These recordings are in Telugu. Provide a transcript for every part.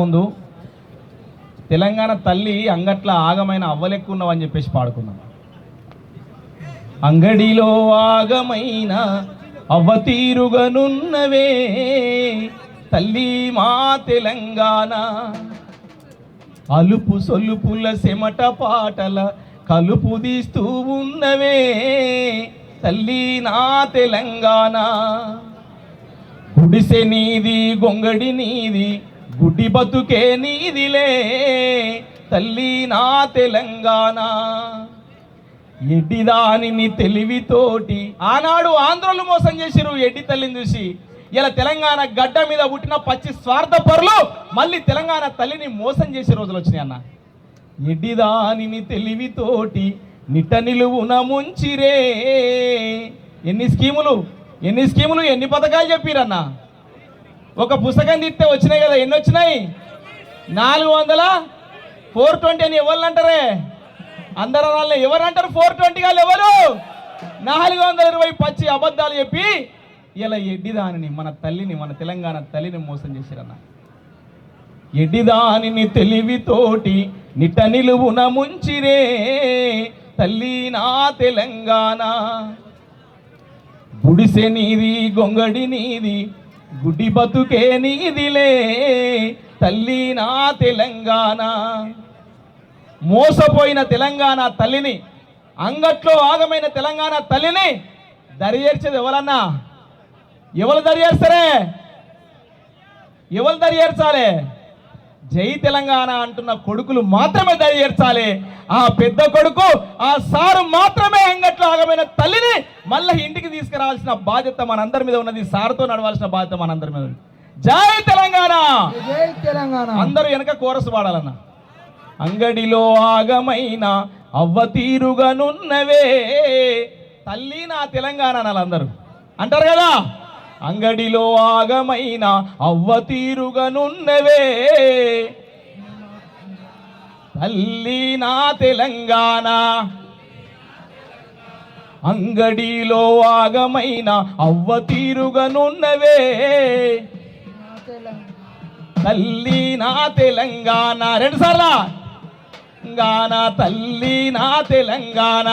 ముందు తెలంగాణ తల్లి అంగట్ల ఆగమైన అవ్వలెక్కున్నావని చెప్పేసి పాడుకున్నాం అంగడిలో ఆగమైన అవ్వ తల్లి మా తెలంగాణ. అలుపు సొలుపుల సెమట పాటల కలుపు తీస్తూ ఉన్నవే తల్లి నా తెలంగాణ. గుడిసె నీది గొంగడి నీది గుడ్డి బతుకే నీదిలే తల్లి నా తెలంగాణ. ఎడ్డిదానిని తెలివితోటి ఆనాడు ఆంధ్రులు మోసం చేసిరు ఎడ్డి తల్లిని చూసి. ఇలా తెలంగాణ గడ్డ మీద పుట్టిన పచ్చి స్వార్థ పరులు మళ్ళీ తెలంగాణ తల్లిని మోసం చేసే రోజులు వచ్చినాయి అన్న. ఎడ్డిదానిని తెలివితోటి నిట్ట నిలువున ముంచిరే. ఎన్ని స్కీములు ఎన్ని స్కీములు ఎన్ని పథకాలు చెప్పిరన్నా? ఒక పుస్తకం తీస్తే వచ్చినాయి కదా ఎన్ని వచ్చినాయి? నాలుగు వందల? ఫోర్ ట్వంటీ అని ఎవరు అంటారే? అందరు వాళ్ళని ఎవరు అంటారు? ఫోర్ ట్వంటీ వాళ్ళు ఎవరు? నాలుగు వందల ఇరవై పచ్చి అబద్ధాలు చెప్పి ఇలా ఎడ్డిదానిని మన తల్లిని మన తెలంగాణ తల్లిని మోసం చేశారన్న. ఎడ్డిదానిని తెలివితోటి నిట్ట నిలువున ముంచిరే తల్లి నా తెలంగాణ. గుడిసె నీది గొంగడి నీది గుడ్డి బతుకే నీదిలే తల్లి నా తెలంగాణ. మోసపోయిన తెలంగాణ తల్లిని అంగట్లో ఆగమైన తెలంగాణ తల్లిని దరియేర్చేది ఎవరన్నా? ఎవరు దరిచేస్తారే ఎవరు దరిచేర్చాలి జై తెలంగాణ అంటున్న కొడుకులు మాత్రమే దరిచేర్చాలి ఆ పెద్ద కొడుకు ఆ సారు మాత్రమే అంగట్లో ఆగమైన తల్లిని మళ్ళీ ఇంటికి తీసుకురావాల్సిన బాధ్యత మనందరి మీద ఉన్నది. సారుతో నడవాల్సిన బాధ్యత మనందరి మీద ఉంది జై తెలంగాణ! జై తెలంగాణ! అందరూ వెనక కోరసు పాడాలన్న అంగడిలో ఆగమైన అవ్వ తీరుగనున్నవే తల్లి నా తెలంగాణ అనాలి అందరూ. అంటారు కదా? అంగడిలో ఆగమైన అవ్వ తీరుగనున్నవే. తల్లి నా తెలంగాణ. అంగడిలో ఆగమైన అవ్వ తీరుగనున్నవే. తెలంగాణ తల్లి నా తెలంగాణ. రెండు సార్లా. తెలంగాణ తల్లి నా తెలంగాణ.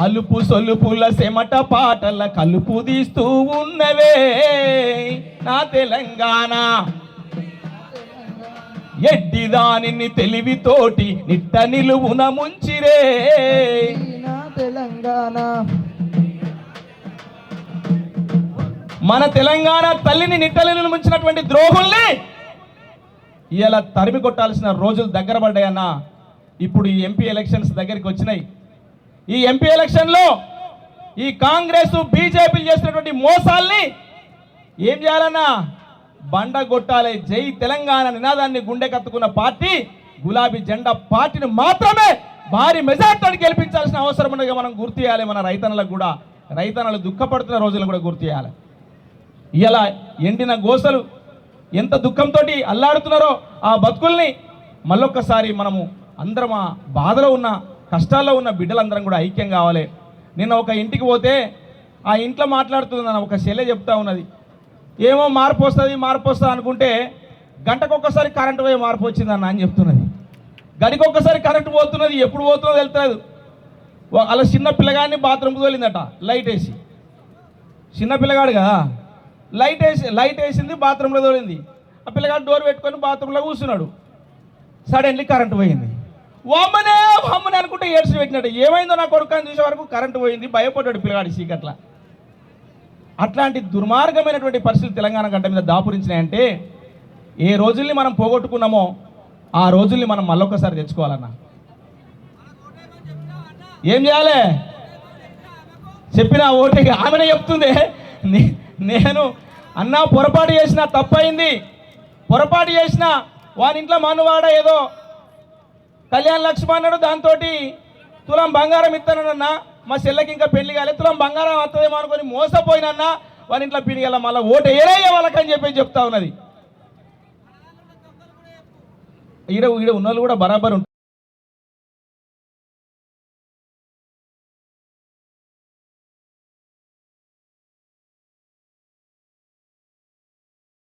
అలుపు సొలుపుల సెమట పాటల కలుపు తీస్తూ ఉన్నవే. నా తెలంగాణ. ఎడ్డి దానిని తెలివితోటి నిట్ట నిలువున ముంచిరే. నా తెలంగాణ. మన తెలంగాణ తల్లిని నిట్టలిని ముంచినటువంటి ద్రోహుల్ని ఇలా తరిమి కొట్టాల్సిన రోజులు దగ్గర పడ్డాయన్న. ఇప్పుడు ఈ ఎంపీ ఎలక్షన్స్ దగ్గరికి వచ్చినాయి. ఈ ఎంపీ ఎలక్షన్లో ఈ కాంగ్రెస్ బీజేపీలు చేసినటువంటి మోసాల్ని ఏం చేయాలన్నా బండ కొట్టాలి. జై తెలంగాణ నినాదాన్ని గుండె కత్తుకున్న పార్టీ గులాబీ జెండా పార్టీని మాత్రమే భారీ మెజార్టీతో గెలిపించాల్సిన అవసరం ఉండగా మనం గుర్తు చేయాలి. మన రైతన్నలకు కూడా రైతన్నలు దుఃఖపడుతున్న రోజులు కూడా గుర్తు చేయాలి. ఇలా ఎండిన గోసలు ఎంత దుఃఖంతో అల్లాడుతున్నారో ఆ బతుకుల్ని మళ్ళొక్కసారి మనము అందరం ఆ బాధలో ఉన్న కష్టాల్లో ఉన్న బిడ్డలందరం కూడా ఐక్యం కావాలి. నిన్న ఒక ఇంటికి పోతే ఆ ఇంట్లో మాట్లాడుతుందన్న ఒక చెల్లె చెప్తా ఉన్నది. ఏమో మార్పు వస్తుంది మార్పు వస్తుంది అనుకుంటే గంటకొక్కసారి కరెంటు పోయే మార్పు వచ్చిందన్న అని చెప్తున్నది. గడికొక్కసారి కరెంటు పోతున్నది ఎప్పుడు పోతుందో తెలుస్తుంది అలా చిన్న పిల్లగాడిని బాత్రూమ్కి తోలిందట లైట్ వేసి. చిన్న పిల్లగాడు కదా. లైట్ వేసి లైట్ వేసింది బాత్రూంలో తోలింది. ఆ పిల్లగాడు డోర్ పెట్టుకొని బాత్రూంలో కూర్చున్నాడు. సడన్లీ కరెంట్ పోయింది. వమ్మనే వమ్మనే అనుకుంటే ఏడ్చి పెట్టినట్టు. ఏమైందో నా కొడుకు అని చూసే వరకు కరెంటు పోయింది భయపడ్డాడు పిల్లగాడు చీకట్ల. అట్లాంటి దుర్మార్గమైనటువంటి పరిస్థితులు తెలంగాణ గడ్డ మీద దాపురించినాయంటే ఏ రోజుల్ని మనం పోగొట్టుకున్నామో ఆ రోజుల్ని మనం మళ్ళొకసారి తెచ్చుకోవాలన్నా. ఏం చేయాలి? చెప్పిన ఓటికి ఆమెనే చెప్తుంది. నేను అన్నా పొరపాటు చేసిన తప్పైంది. పొరపాటు చేసిన వాని ఇంట్లో మనువాడ ఏదో కళ్యాణ్ లక్ష్మణ్ అన్నాడు దాంతో తులం బంగారం ఇస్తానన్న మా చెల్లెకి ఇంకా పెళ్ళి కాలేదు తులం బంగారం వస్తుందేమో అనుకొని మోసపోయినన్న వాళ్ళ ఇంట్లో పిడిగల మళ్ళీ ఓటు ఏరయ్య వాళ్ళకని చెప్పి చెప్తా ఉన్నది. ఈడ ఈడ ఉన్న కూడా బరాబర్ ఉంటారు